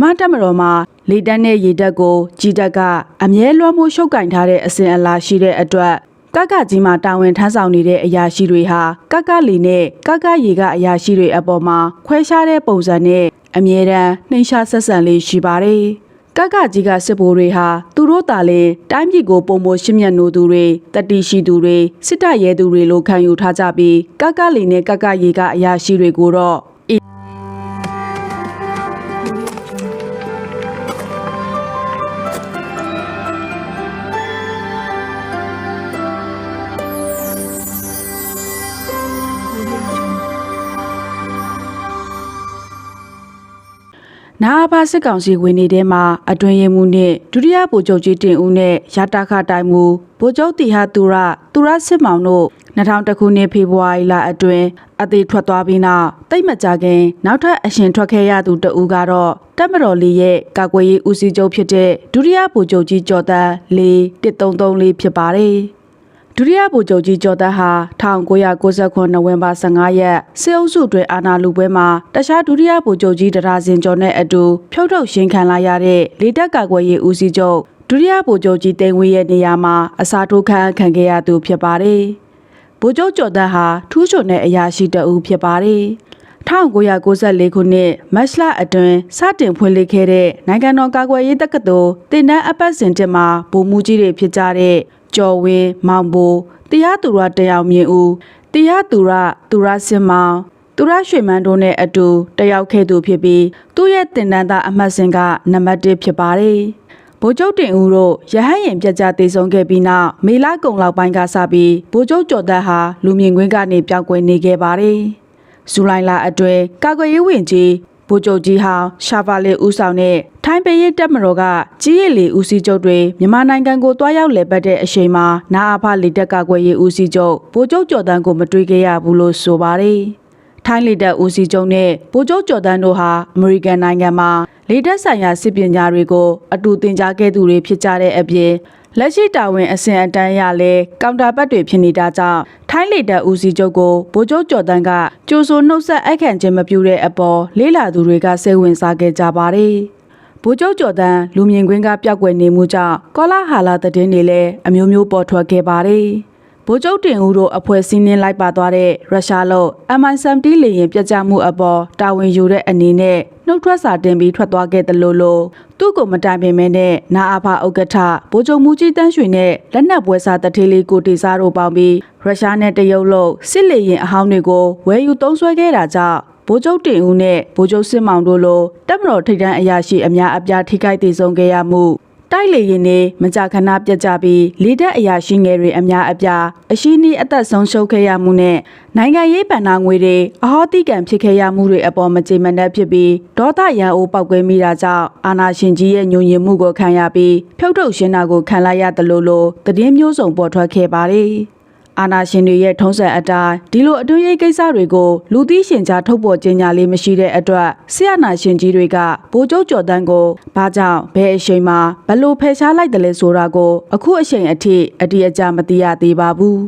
မြမတက်မတော်မှာလေတက်နဲ့ရေတက်ကိုကြီးတက်ကအမြဲလွှမ်းမိုးရှုပ်ကင်ထားတဲ့အစဉ်အလာရှိတဲ့အတွက်ကကကြီးမှာတာဝန်ထမ်းဆောင်နေတဲ့အရာရှိတွေဟာကကလီနဲ့ကကရေကအရာရှိတွေအပေါ်မှာခွဲခြားတဲ့ပုံစံနဲ့အမြဲတမ်းနှိမ်ရှာဆက်ဆံလေးရှိပါတယ်။ကကကြီးကစစ်ဘိုးတွေဟာသူတို့တာလေတိုင်းပြည်ကိုပုံမရှင်းမြတ်နိုးသူတွေတတိရှိသူတွေစစ်တပ်ရဲသူတွေလို့ခံယူထားကြပြီးကကလီနဲ့ကကရေကအရာရှိတွေကိုတော့ နာအဖစစ်ကောင်စီဝင်နေတဲ့မှာအတွင်ရင်မှုနဲ့ဒုတိယဗိုလ်ချုပ်ကြီးတင်ဦးနဲ့ရတာခတိုင်မူဗိုလ်ချုပ်တီဟာသူရသူရစစ်မောင်တို့2000ခုနှစ်ဖေဖော်ဝါရီလအတွင်းအသေးထွက်သွားပြီးနောက်တိတ်မကြခင်နောက်ထပ်အရှင်ထွက်ခဲ့ရသူတဦးကတော့တပ်မတော်လေးရဲ့ကာကွယ်ရေးဦးစီးချုပ်ဖြစ်တဲ့ဒုတိယဗိုလ်ချုပ်ကြီးကျော်တန်း4334ဖြစ်ပါတယ်။ ဒုတိယဗိုလ်ချုပ်ကြီးကျော်သက်ဟာ1969နိုဝင်ဘာ15ရက်စစ်အုပ်စုတွင်အာဏာလူပွဲမှာတခြားဒုတိယဗိုလ်ချုပ်ကြီးတရာစင်ကျော်နဲ့အတူဖြုတ်ထုတ်ရှင်းခံလာရတဲ့လေတပ်ကာကွယ်ရေးဦးစီးချုပ်ဒုတိယဗိုလ်ချုပ်ကြီးတိန်ဝင်းရဲ့နေရာမှာအစားထိုးခံခံခဲ့ရသူဖြစ်ပါတယ်။ဗိုလ်ချုပ်ကျော်သက်ဟာထူးချွန်တဲ့အရာရှိတအူးဖြစ်ပါတယ်။1994ခုနှစ်မတ်လအတွင်းစတင်ဖွင့်လှစ်ခဲ့တဲ့နိုင်ငံတော်ကာကွယ်ရေးတက္ကသိုလ်တင်နန်းအပတ်စဉ်တက်မှာဗိုလ်မှူးကြီးတွေဖြစ်ကြတဲ့ ကျော်ဝင်းမောင်ဘိုတရားသူရတယောက်မြင့်ဦးတရားသူရသူရစင်မောင်သူရရွှေမန်းတို့နဲ့အတူတက်ရောက်ခဲ့သူဖြစ်ပြီးသူ့ရဲ့တင်နန်းသားအမှတ်စဉ်ကနံပါတ်1ဖြစ်ပါတယ်ဗိုလ်ချုပ်တင်ဦးတို့ရဟန်းရင်ပြတ်ကြတည်ဆုံးခဲ့ပြီးနောက်မေလကုံလောက်ပိုင်းကစပြီးဗိုလ်ချုပ်ကျော်သက်ဟာလူမြင်ကွင်းကနေပြောင်းကွယ်နေခဲ့ပါတယ်။ဇူလိုင်လအတွင်းကာကွယ်ရေးဝင်ကြီး ဗိုလ်ချုပ်ကြီးဟောင်းရှာဖာလီဦးဆောင်တဲ့ထိုင်းပေးရေးတပ်မတော်ကကြီးရည်လီဦးစီးချုပ်တွေမြန်မာနိုင်ငံကိုတွားရောက်လည်ပတ်တဲ့အချိန်မှာနာအဖလေတပ်ကာကွယ်ရေးဦးစီးချုပ်ဗိုလ်ချုပ်ကျော်တန်းကိုမတွေ့ခဲ့ရဘူးလို့ဆိုပါတယ်။ ထိုင်းလေတပ်ဦးစီးချုပ်နဲ့ဗိုလ်ချုပ်ကျော်တန်းတို့ဟာအမေရိကန်နိုင်ငံမှာလေတပ်ဆိုင်ရာစစ်ပညာတွေကိုအတူသင်ကြားခဲ့သူတွေဖြစ်ကြတဲ့အပြင်လက်ရှိတာဝန်အစဉ်အတန်းရလဲကောင်တာဘတ်တွေဖြစ်နေတာကြောင့်ထိုင်းလေတပ်ဦးစီးချုပ်ကိုဗိုလ်ချုပ်ကျော်တန်းကကြိုးဆိုနှုတ်ဆက်အခန့်ခြင်းမပြုတဲ့အပေါ်လေးလာသူတွေကစိတ်ဝင်စားခဲ့ကြပါတယ်။ဗိုလ်ချုပ်ကျော်တန်းလူမြင်ကွင်းကပျောက်ကွယ်နေမှုကြောင့်ကောလာဟာလာသတင်းတွေလည်းအမျိုးမျိုးပေါ်ထွက်ခဲ့ပါတယ်။ ဗိုလ်ချုပ်တင်ဦးတို့အဖွဲ့စည်းနှင်းလိုက်ပါသွားတဲ့ရုရှားလို့ MI-17 လေယာဉ်ပြတ်ကျမှုအပေါ်တာဝန်ယူတဲ့အနေနဲ့နှုတ်ထွက်စာတင်ပြီးထွက်သွားခဲ့တယ်လို့လို့သူ့ကိုမတိုင်ပင်မဲနဲ့နာအဖဥက္ကဋ္ဌဗိုလ်ချုပ်မူကြီးတန်းရွှေနဲ့လက်နက်ပွဲစားတထေးလေးကိုတေစားတို့ပေါင်းပြီးရုရှားနဲ့တရုတ်လို့စစ်လေယာဉ်အဟောင်းတွေကိုဝယ်ယူသုံးစွဲခဲ့တာကြောင့်ဗိုလ်ချုပ်တင်ဦးနဲ့ဗိုလ်ချုပ်စစ်မောင်တို့လိုတပ်မတော်ထိပ်တန်းအရာရှိအများအပြားထိခိုက်ဒေဆုံးခဲ့ရမှု တိုက်လေရင်နေမကြာခဏပြတ်ကြပြီးလေတပ်အရာရှိငယ်တွေအများအပြားအရှိနီးအသက်ဆုံးရှုံးခဲ့ရမှုနဲ့နိုင်ငံရေးဗန္နာငွေတွေအဟောတိကံဖြစ်ခဲ့ရမှုတွေအပေါ်မကြေမနက်ဖြစ်ပြီးဒေါသရန်အိုးပောက်ကွဲမိတာကြောင့်အာနာရှင်ကြီးရဲ့ညှို့ညင်မှုကိုခံရပြီးဖြုတ်ထုတ်ရှင်းတာကိုခံလိုက်ရတယ်လို့လို့သတင်းမျိုးစုံပေါ်ထွက်ခဲ့ပါတယ်။ အာနာရှင်တွေရဲ့ထုံးစံအတိုင်းဒီလိုအတွင်းရိပ်ကိစ္စတွေကိုလူသိရှင်ကြားထုတ်ပေါ်ကြေညာလေးမရှိတဲ့အတွက်ဆရာနာရှင်ကြီးတွေကဗိုလ်ချုပ်ကျော်တန်းကိုဘာကြောင့်ဘယ်အချိန်မှာဘလို့ဖယ်ရှားလိုက်တယ်လဲဆိုတာကိုအခုအချိန်အထိအတိအကျမသိရသေးပါဘူး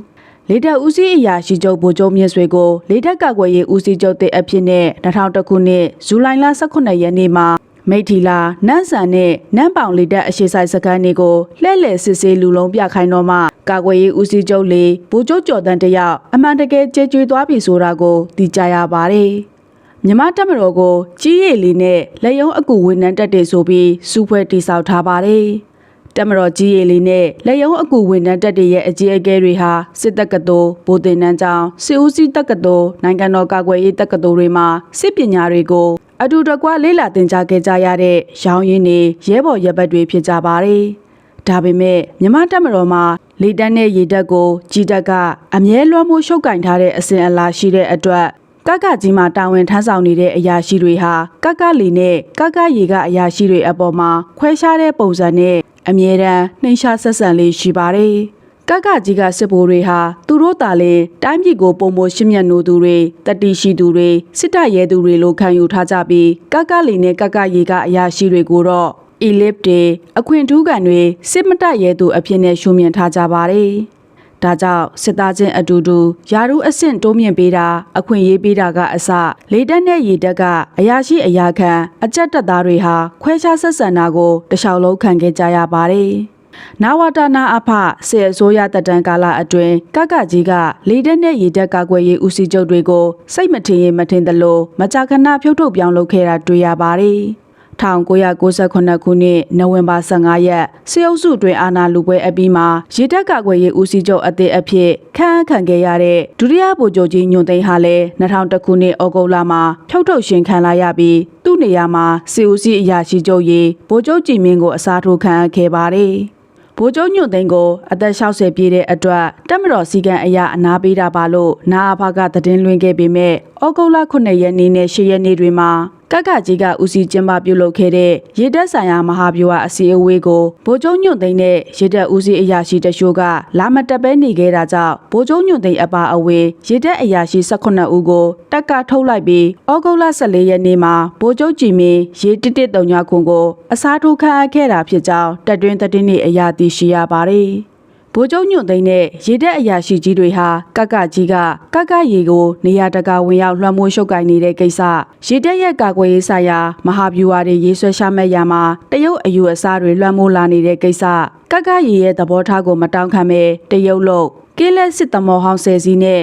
လေတပ်ဦးစီးအရာရှိချုပ်ဗိုလ်ချုပ်မြင့်ဆွေကိုလေတပ်ကာကွယ်ရေးဦးစီးချုပ်တဲ့အဖြစ်နဲ့2000ခုနှစ်ဇူလိုင်လ18ရက်နေ့မှာ မိထီလာနန်းဆန်နဲ့နန်းပေါင်လေတပ်အရှိဆိုင်စခန်းတွေကိုလှည့်လည်စစ်ဆေးလူလုံးပြခိုင်းတော့မှကာကွယ်ရေးဦးစီးချုပ်လေဗိုလ်ချုပ်ကျော်တန်းတယောက်အမှန်တကယ်ကြေကျွေသွားပြီဆိုတာကိုသိကြရပါတယ်။မြမတက်မတော်ကိုကြီးရည်လေးနဲ့လက်ယုံအကူဝန်နှန်းတက်တယ်ဆိုပြီးစူဖွဲ့တိစောက်ထားပါတယ်။တက်မတော်ကြီးရည်လေးနဲ့လက်ယုံအကူဝန်နှန်းတက်တွေရဲ့အကြီးအကဲတွေဟာစစ်တပ်ကတော်ဗိုလ်တင်နှန်းကျောင်းစစ်ဦးစီးတက္ကသိုလ်နိုင်ငံတော်ကာကွယ်ရေးတက္ကသိုလ်တွေမှာစစ်ပညာတွေကို အတူတကွလေးလာတင်ကြားခဲ့ကြရတဲ့ရောင်းရင်းတွေရဲဘော်ရဲဘက်တွေဖြစ်ကြပါတယ်။ဒါပေမဲ့မြမတက်မတော်မှာလေတက်နဲ့ရေတက်ကိုကြီးတက်ကအမြဲလွှမ်းမိုးရှုပ်ကင်ထားတဲ့အစဉ်အလာရှိတဲ့အတွက်ကကကြီးမှာတာဝန်ထမ်းဆောင်နေတဲ့အရာရှိတွေဟာကကလီနဲ့ကကရေကအရာရှိတွေအပေါ်မှာခွဲခြားတဲ့ပုံစံနဲ့အမြဲတမ်းနှိမ်ရှာဆက်ဆံလေးရှိပါတယ်။ ကကကြီးကစစ်ဘိုးတွေဟာသူတို့တာလေတိုင်းပြည်ကိုပုံမရှင်းမြတ်နိုးသူတွေတတိရှိသူတွေစစ်တပ်ရဲသူတွေလို့ခံယူထားကြပြီးကကလီနဲ့ကကရေကအရာရှိတွေကိုတော့ elip တွေအခွင့်ထူးကန်တွေစစ်မတက်ရဲသူအဖြစ်နဲ့ရှုမြင်ထားကြပါတယ်။ဒါကြောင့်စစ်သားချင်းအတူတူယာရုအဆင့်တိုးမြင့်ပေးတာအခွင့်အရေးပေးတာကအစလေတက်နဲ့ရေတက်ကအရာရှိအရာခံအကြက်တက်သားတွေဟာခွဲခြားဆက်ဆံတာကိုတခြားလုံးခံခဲ့ကြရပါတယ်။ နာဝတာနာအဖစေအစိုးရတပ်တန်းကာလအတွင်းကကကြီးကလေတက်နဲ့ရေတက်ကာကွယ်ရေးဦးစီးချုပ်တွေကိုစိတ်မထင်ရင်မထင်သလိုမကြာခဏဖြုတ်ထုတ်ပြောင်းလုပ်ခဲ့တာတွေ့ရပါတယ်။1998ခုနှစ်နိုဝင်ဘာ15ရက်စေအုပ်စုတွင်အာဏာလူပွဲအပြီးမှာရေတပ်ကကွယ်ရေးဦးစီးချုပ်အသစ်အဖြစ်ခန့်အပ်ခံခဲ့ရတဲ့ဒုတိယဗိုလ်ချုပ်ကြီးညွန့်သိန်းဟာလည်း2000ခုနှစ်ဩဂုတ်လမှာဖြုတ်ထုတ်ရှင်ခံလာရပြီးသူ့နေရာမှာစေဦးစီးအရာရှိချုပ်ရေးဗိုလ်ချုပ်ကြည်မင်းကိုအစားထိုးခံအပ်ခဲ့ပါတယ်။ ဗိုလ်ချုပ်ညွန့်သိန်းကိုအသက်60ပြည့်တဲ့အတွက်တက်မတော်စီကံအရာအနာပေးတာပါလို့နာအဖကသတင်းလွှင့်ခဲ့ပေမဲ့ဩဂုတ်လ9ရက်နေ့နဲ့10ရက်နေ့တွေမှာ ကကကြီးကဦးစီးကျင်းပပြုလုပ်ခဲ့တဲ့ရေတပ်ဆိုင်ရာမဟာဗျူဟာအစည်းအဝေးကိုဗိုလ်ချုပ်ညွန့်သိန်းနဲ့ရေတပ်ဦးစီးအရာရှိတချို့ကလာမတက်ပဲနေခဲ့တာကြောင့်ဗိုလ်ချုပ်ညွန့်သိန်းအပါအဝင်ရေတပ်အရာရှိ18ဦးကိုတက်ကထုတ်လိုက်ပြီးဩဂုတ်လ14ရက်နေ့မှာဗိုလ်ချုပ်ကြည်မင်းရေတစ်တစ်တုံညာခွန်ကိုအစားထိုးခန့်အပ်ခဲ့တာဖြစ်ကြောင်းတက်တွင်းသတင်းတွေအရာသိရှိရပါတယ်။ ဗိုလ်ချုပ်ညွန့်သိန်းနဲ့ရေတပ်အရာရှိကြီးတွေဟာကကကြီးကကကရေကိုနေရာတကာဝင်ရောက်လွှမ်းမိုးရှုပ်ကိုင်နေတဲ့ကိစ္စရေတပ်ရဲ့ကာကွယ်ရေးဆိုင်ရာမဟာဗျူဟာတွေရေးဆွဲရှာမဲ့ရာမှာတရုတ်အယူအဆတွေလွှမ်းမိုးလာနေတဲ့ကိစ္စကကရေရဲ့သဘောထားကိုမတောင်းခံပဲတရုတ်လို့ကင်းလက်စစ်သမောဟောင်းဆယ်စီနဲ့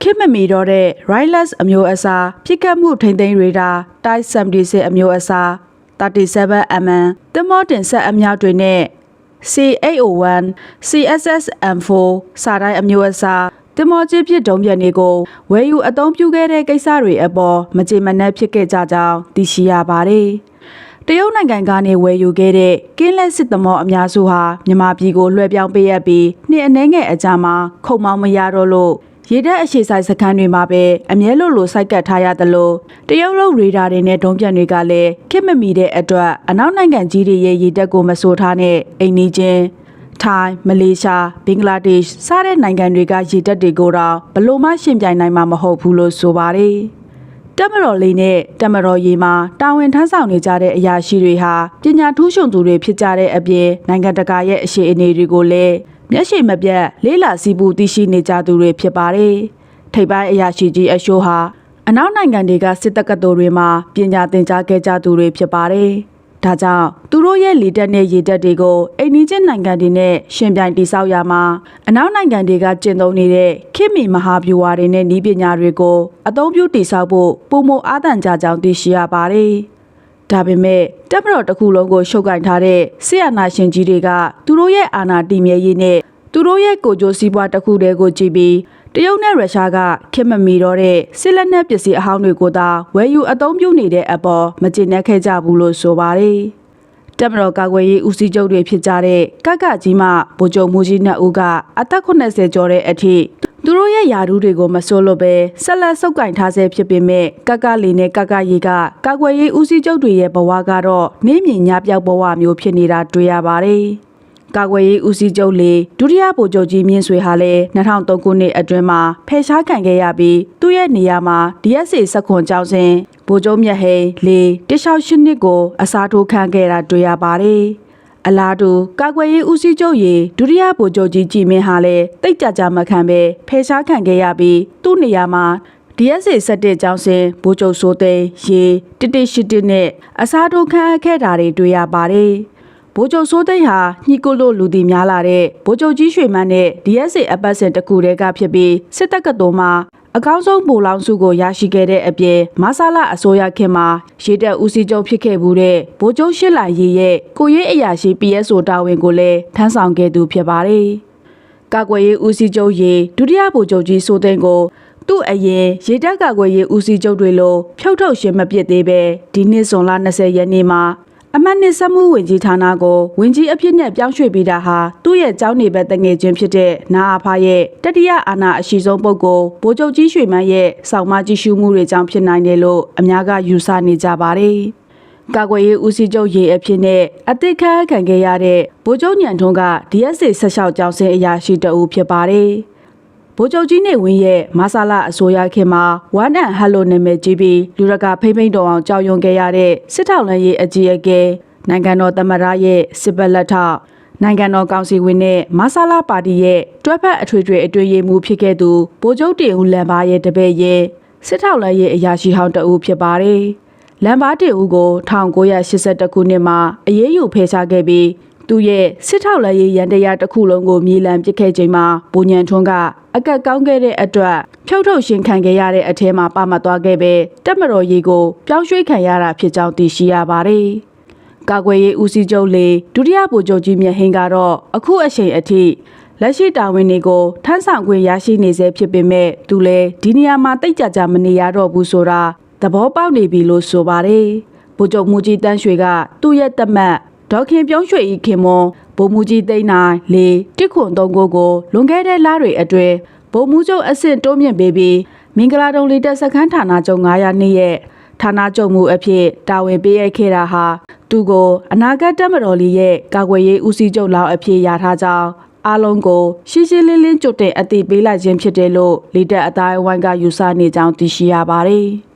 ခင်မမီတော့တဲ့ Rilers အမျိုးအစားပြစ်ကတ်မှုထိမ့်သိမ်းရေဒါ Type 76အမျိုးအစား 37mm တမောတင်ဆက်အများတွေနဲ့ C801 CSSM4 စာတိုင်းအမျိုးအစားတင်မောကြီးဖြစ်ဒုံးပြန်တွေကိုဝယ်ယူအသုံးပြုခဲ့တဲ့ကိစ္စတွေအပေါ်မကြေမနက်ဖြစ်ခဲ့ကြကြောင်းသိရှိရပါတယ်။တရုတ်နိုင်ငံကနေဝယ်ယူခဲ့တဲ့ကင်းလက်စစ်သမောအများစုဟာမြန်မာပြည်ကိုလွှဲပြောင်းပေးရပြီးနှစ်အနည်းငယ်အကြာမှာခုံမောင်းမရတော့လို့ ရေတပ်အခြေဆိုင်စခန်းတွေမှာပဲအမြဲလိုလိုစိုက်ကတ်ထားရသလိုတရုတ်လုံးရေဒါတွေနဲ့ဒုံးပြန်တွေကလည်းခက်မမီတဲ့အတွက်အနောက်နိုင်ငံကြီးတွေရဲ့ရေတပ်ကိုမဆိုးထားနဲ့အိမ်နီးချင်းထိုင်းမလေးရှားဘင်္ဂလားဒေ့ရှ်စတဲ့နိုင်ငံတွေကရေတပ်တွေကိုတော့ဘလို့မှရှင်ပြိုင်နိုင်မှာမဟုတ်ဘူးလို့ဆိုပါတယ်တက်မတော်လေးနဲ့တက်မတော်ရေးမှာတာဝန်ထမ်းဆောင်နေကြတဲ့အရာရှိတွေဟာပညာထူးချွန်သူတွေဖြစ်ကြတဲ့အပြင်နိုင်ငံတကာရဲ့အခြေအနေတွေကိုလည်း မျက်ရှိမပြတ်လေးလာစီးပူးသိရှိနေကြသူတွေဖြစ်ပါတယ်။ထိပ်ပိုင်းအရာရှိကြီးအရှိုးဟာအနောက်နိုင်ငံတွေကစစ်တပ်ကတော်တွေမှာပညာသင်ကြားခဲ့ကြသူတွေဖြစ်ပါတယ်။ဒါကြောင့်သူတို့ရဲ့လေတက်နဲ့ရေတက်တွေကိုအိန္ဒိချင်းနိုင်ငံတွေနဲ့ရှင်ပြိုင်တိဆောက်ရမှာအနောက်နိုင်ငံတွေကကျင့်သုံးနေတဲ့ခေတ်မီမဟာဗျူဟာတွေနဲ့ဤပညာတွေကိုအသုံးပြုတိဆောက်ဖို့ပုံမအားတန်ကြကြောင်းသိရှိရပါတယ်။ ဒါပေမဲ့တပ်မတော်တစ်ခုလုံးကိုရှုပ်ကင်ထားတဲ့ဆီယနာရှင်ကြီးတွေကသူတို့ရဲ့အာဏာတည်မြဲရေးနဲ့သူတို့ရဲ့ကိုကြိုးစည်းပွားတစ်ခုတည်းကိုကြည့်ပြီးတရုတ်နဲ့ရုရှားကခင်မမီတော့တဲ့စစ်လက်နက်ပစ္စည်းအဟောင်းတွေကိုသာဝယ်ယူအသုံးပြုနေတဲ့အပေါ်မကျေနပ်ခဲ့ကြဘူးလို့ဆိုပါတယ်။တပ်မတော်ကာကွယ်ရေးဦးစီးချုပ်တွေဖြစ်ကြတဲ့ကကကြီးမှဗိုလ်ချုပ်မူကြီးနှစ်ဦးကအသက်80ကျော်တဲ့အထိ သူတို့ရဲ့ယာဒူးတွေကိုမစိုးလို့ပဲဆက်လက်စုပ်ကင်ထားဆဲဖြစ်ပေမဲ့ကကလီနဲ့ကကရီကကာကွယ်ရေးဦးစီးချုပ်တွေရဲ့ဘဝကတော့နေမြင့်ညပြောက်ဘဝမျိုးဖြစ်နေတာတွေ့ရပါတယ်။ကာကွယ်ရေးဦးစီးချုပ်လေဒုတိယဗိုလ်ချုပ်ကြီးမြင့်ဆွေဟာလည်း2003ခုနှစ်အတွင်းမှာဖယ်ရှားခံခဲ့ရပြီးသူ့ရဲ့နေရာမှာ DSA စခွန်ကျောင်းစဉ်ဗိုလ်ချုပ်မြတ်ဟိန်လေတခြားရှစ်နှစ်ကိုအစားထိုးခံခဲ့တာတွေ့ရပါတယ်။ အလားတူကာကွယ်ရေးဦးစီးချုပ်ရေဒုတိယဗိုလ်ချုပ်ကြီးကြည်မင်းဟာလည်းတိတ်ကြကြမခံပဲဖယ်ရှားခံခဲ့ရပြီးသူ့နေရာမှာ DSA 17ကျောင်းစဉ်ဗိုလ်ချုပ်စိုးသိန်းရေတတိရှိတနဲ့အစားထိုးခန့်အပ်ခဲ့တာတွေတွေ့ရပါတယ်။ ဗိုလ်ချုပ်စိုးသိန်းဟာညှိကုလို့လူတီများလာတဲ့ဗိုလ်ချုပ်ကြီးရွှေမန်းနဲ့ DSA အပတ်စဉ်တစ်ခုတည်းကဖြစ်ပြီးစစ်တပ်ကတော်မှာအကောင်းဆုံးပူလောင်စုကိုရရှိခဲ့တဲ့အပြင်မဆာလာအစိုးရခင်မှာရေတပ်ဦးစီးချုပ်ဖြစ်ခဲ့မှုတဲ့ဗိုလ်ချုပ်ရှစ်လာရီရဲ့ကိုရေးအရာရှိ PSO တာဝန်ကိုလည်းထမ်းဆောင်ခဲ့သူဖြစ်ပါတယ်။ကာကွယ်ရေးဦးစီးချုပ်ရေဒုတိယဗိုလ်ချုပ်ကြီးစိုးသိန်းကိုသူ့အရင်ရေတပ်ကာကွယ်ရေးဦးစီးချုပ်တွေလိုဖြုတ်ထုတ်ရှင်မပစ်သေးပဲဒီနှစ်ဇွန်လ20ရက်နေ့မှာ အမှတ်နှစ်စက်မှုဝင်ကြီးဌာနကိုဝင်ကြီးအဖြစ်နဲ့ပြောင်းရွှေ့ပေးတာဟာသူ့ရဲ့ကျောင်းနေဘက်တငယ်ချင်းဖြစ်တဲ့နာအဖရဲ့တတိယအာဏာအရှိဆုံးပုဂ္ဂိုလ်ဗိုလ်ချုပ်ကြီးရွှေမန်းရဲ့စောင့်မကြည့်ရှုမှုတွေကြောင့်ဖြစ်နိုင်တယ်လို့အများကယူဆနေကြပါတယ်။ကာကွယ်ရေးဦးစီးချုပ်ရေအဖြစ်နဲ့အသိခန့်ခံခဲ့ရတဲ့ဗိုလ်ချုပ်ညံထွန်းက DSA ဆက်လျှောက်ကြောင်းစင်အရာရှိတအုပ်ဖြစ်ပါတယ်။ ဗိုလ်ချုပ်ကြီးနေဝင်းရဲ့မဆလာအစိုးရခင်မှာဝမ်အန်ဟယ်လိုနာမည်ကြီးပြီးလူရကဖိမ့်ဖိမ့်တော်အောင်ကြောက်ရွံ့ခဲ့ရတဲ့စစ်ထောက်လမ်းရေးအကြီးအကဲနိုင်ငံတော်သမ္မတရဲ့စစ်ဘက်လက်ထောက်နိုင်ငံတော်ကောင်စီဝင်နဲ့မဆာလာပါတီရဲ့တွဲဖက်အထွေထွေအတွင်းရေးမှူးဖြစ်ခဲ့သူဗိုလ်ချုပ်တင်ဦးလန်ပါရဲ့တပည့်ရဲ့စစ်ထောက်လည်းရဲ့အရာရှိဟောင်းတအူးဖြစ်ပါတယ်။လန်ပါတင်ဦးကို1982ခုနှစ်မှာအရေးယူဖယ်ရှားခဲ့ပြီး သူရဲ့စစ်ထောက်လည်းရဲ့ရန်တရားတစ်ခုလုံးကိုမြေလံပစ်ခဲ့ချိန်မှာဘိုညံထွန်းကအကက်ကောင်းခဲ့တဲ့အတွက်ဖြုတ်ထုတ်ရှင်ခံခဲ့ရတဲ့အထဲမှာပါမသွားခဲ့ပဲတက်မတော်ရေးကိုပြောင်းရွှေ့ခံရတာဖြစ်ကြောင်းသိရှိရပါတယ်။ကာကွယ်ရေးဦးစီးချုပ်လေဒုတိယဗိုလ်ချုပ်ကြီးမြတ်ဟင်းကတော့အခုအချိန်အထိလက်ရှိတာဝန်တွေကိုထမ်းဆောင်ခွင့်ရရှိနေစေဖြစ်ပေမဲ့သူလည်းဒီနေရာမှာတိတ်ကြကြမနေရတော့ဘူးဆိုတာသဘောပေါက်နေပြီလို့ဆိုပါတယ်။ဗိုလ်ချုပ်မူကြီးတန်းရွှေကသူ့ရဲ့တမတ် ဒေါက်ခင်ပြုံးရွှေဤခင်မွန်ဗိုလ်မူကြီးသိန်းနိုင်လေတစ်ခွန်သုံးကိုကိုလွန်ခဲ့တဲ့လတွေအတွင်းဗိုလ်မူချုပ်အဆင့်တိုးမြင့်ပေးပြီးမင်္ဂလာတုံလီတက်စခန်းဌာနချုပ်900နှစ်ရဲ့ဌာနချုပ်မှုအဖြစ်တာဝန်ပေးရခဲ့တာဟာသူကိုအနာဂတ်တက်မတော်လေးရဲ့ကာကွယ်ရေးဦးစီးချုပ်လောက်အဖြစ်ရထားကြောင်းအားလုံးကိုရှင်းရှင်းလင်းလင်းကြွတဲ့အသိပေးလိုက်ခြင်းဖြစ်တယ်လို့လေတက်အတိုင်းဝိုင်းကယူဆနေကြောင်းသိရှိရပါတယ်။